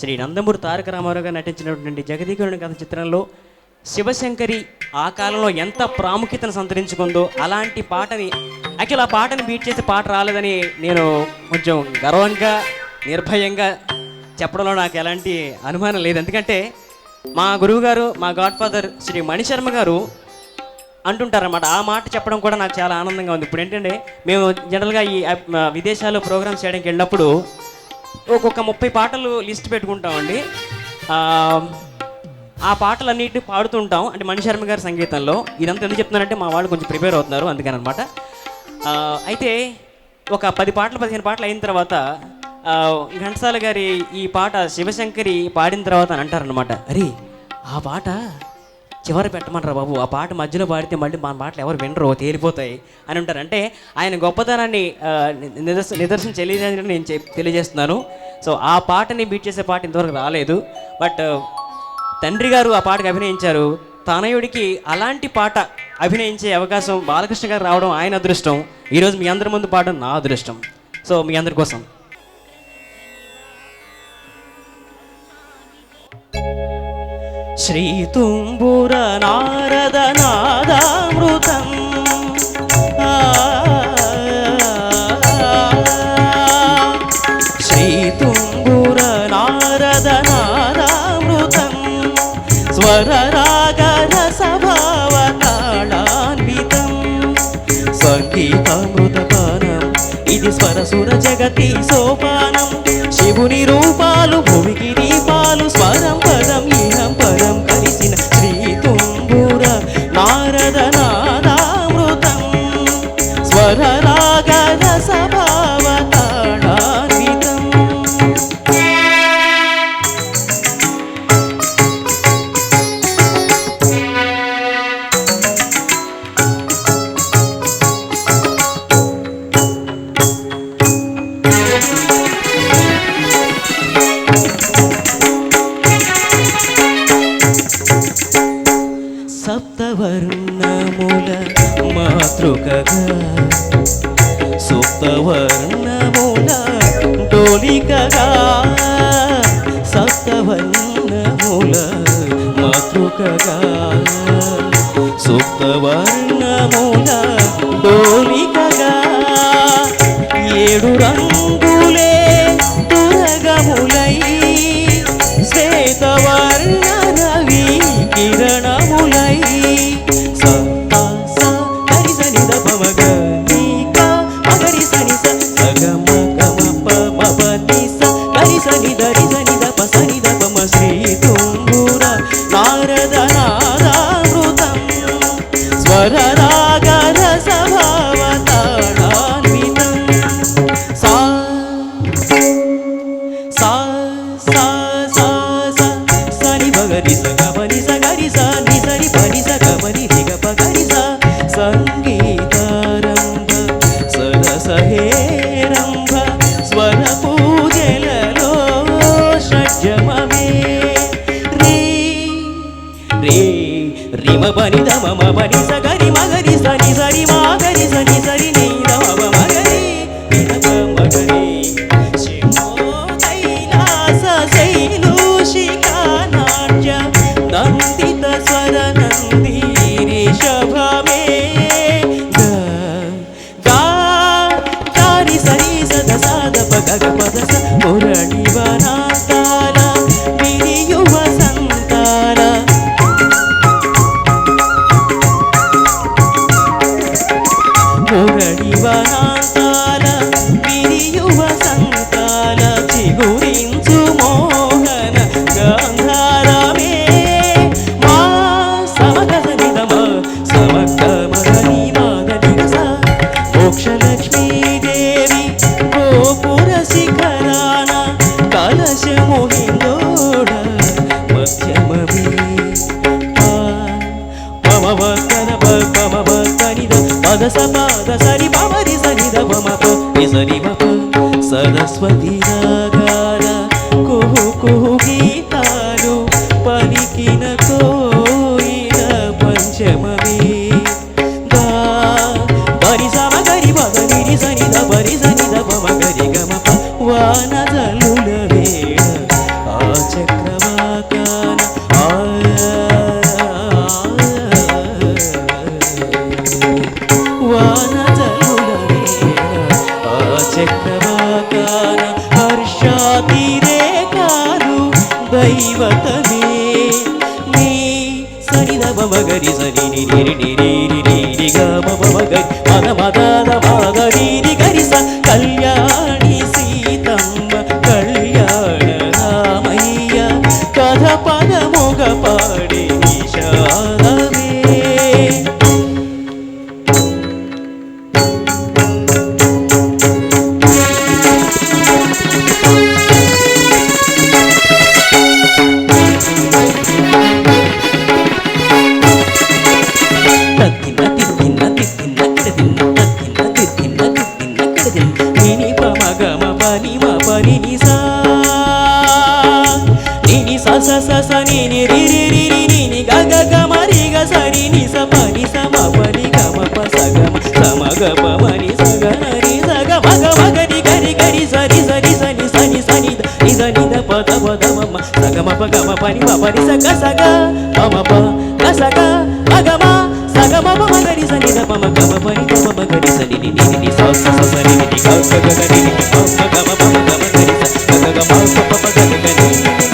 శ్రీ నందమూరి తారక రామారావు గారు నటించినటువంటి జగదీకుని కథ చిత్రంలో శివశంకరి ఆ కాలంలో ఎంత ప్రాముఖ్యతను సంతరించుకుందో అలాంటి పాటని యాక్చువల్ ఆ పాటని బీట్ చేసే పాట రాలేదని నేను కొంచెం గర్వంగా నిర్భయంగా చెప్పడంలో నాకు ఎలాంటి అనుమానం లేదు. ఎందుకంటే మా గురువు గారు మా గాడ్ ఫాదర్ శ్రీ మణిశర్మ గారు అంటుంటారన్నమాట. ఆ మాట చెప్పడం కూడా నాకు చాలా ఆనందంగా ఉంది. ఇప్పుడు ఏంటంటే మేము జనరల్గా ఈ విదేశాల్లో ప్రోగ్రామ్స్ చేయడానికి వెళ్ళినప్పుడు ఒక్కొక్క ముప్పై పాటలు లిస్ట్ పెట్టుకుంటామండి. ఆ, పాటలన్నిటి పాడుతుంటాం. అంటే మణిశర్మ గారి సంగీతంలో. ఇదంతా ఎందుకు చెప్తున్నానంటే మా వాళ్ళు కొంచెం ప్రిపేర్ అవుతున్నారు అందుకని అనమాట అయితే ఒక పది పాటలు పదిహేను పాటలు అయిన తర్వాత ఘంటసాల గారి ఈ పాట శివశంకరి పాడిన తర్వాత అని అంటారనమాట అరే ఆ పాట చివరి పెట్టమనరా బాబు. ఆ పాట మధ్యలో పాడితే మళ్ళీ మన పాటలు ఎవరు వినరు తేలిపోతాయి అని ఉంటారు. అంటే ఆయన గొప్పతనాన్ని నిదర్శన నిదర్శనం తెలియజేయడానికి నేను చెప్- తెలియజేస్తున్నాను. సో ఆ పాటని బీట్ చేసే పాట ఇంతవరకు రాలేదు. బట్ తండ్రి గారు ఆ పాటకు అభినయించారు. తనయుడికి అలాంటి పాట అభినయించే అవకాశం బాలకృష్ణ గారు రావడం ఆయన అదృష్టం. ఈరోజు మీ అందరి ముందు పాడడం నా అదృష్టం. సో మీ అందరి కోసం. శ్రీ తుంబుర నారద నాదామృతం. శ్రీ తుంబుర నారద నాదామృతం. స్వరరాగ రసభావ తాళాన్వితం సంగీతామృతపానం ఇది స్వరసుర జగతి సోపానం. శివుని రూపాలు భూమికి దీపాలు స్వరం సుప్తవర్ణముల డోలికగా సప్తవర్ణముల మాతృకగా సుప్తవర్ణముల డోలికగా ఏడు రంగులే దురగములై శ్వేతవర్ణ రవి కిరణములై స ప స గరి స மம మురళివనాంతాల విరియువ సంతాల చిగురించు మోహన గాంధారమే. మా సమగద నిదమ సమగ మదని మాదని స మోక్షలక్ష్మీ దేవి గోపుర శిఖరాన కలశము హిందోడ మధ్యమవి పమ వక్కన వక్కనిద పాద సరి పమరి సరి ద పమ ప సరి సరస్వతి రాగాల கணித மமகரி சரி நிரி நிரி நிரி நிரி காம மமகரி மத மதாத స ని రి రి రి రి ని గ గ గ మ రి గ స రి ని స ప ని స మ ప ని గ మ ప స గ మ స మ గ ప మ ని స గ న రి స గ మ గ మ గ రి గ రి గ రి స రి స రి స ని స ని స ని ద ని ద ని ద ప ద ప ద మ మ స గ మ ప గ మ ప ని మ ప ని స గ స గ ప మ ప గ స గ మ గ మ స గ మ ప మ గ రి స ని ద ప మ గ మ ప ని ప మ మ గ రి స ని ని ని ని స స స స ని ని గ గ గ గ ని ని ని మ గ మ ప మ గ మ గ రి స గ గ గ మ ప ప ప గ గ ని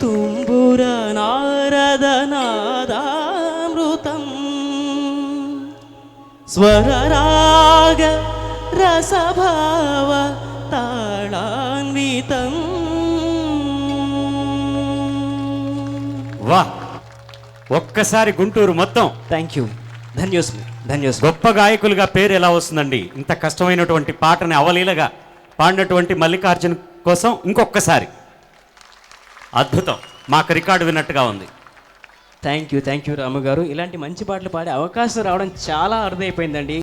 శ్రీతుంబుర నారద నాదామృతం స్వరరాగ రసభావ తాళాన్వితం. వా ఒక్కసారి గుంటూరు మొత్తం. థ్యాంక్ యూ ధన్యోస్మి ధన్యోస్మి గొప్ప గాయకులుగా పేరు ఎలా వస్తుందండి? ఇంత కష్టమైనటువంటి పాటని అవలీలగా పాడినటువంటి మల్లికార్జున్ కోసం ఇంకొకసారి అద్భుతం. మాకు రికార్డు విన్నట్టుగా ఉంది. Thank you thank you Ramu garu. ఇలాంటి మంచి పాటలు పాడే అవకాశం రావడం చాలా అరుదైపోయిందండి.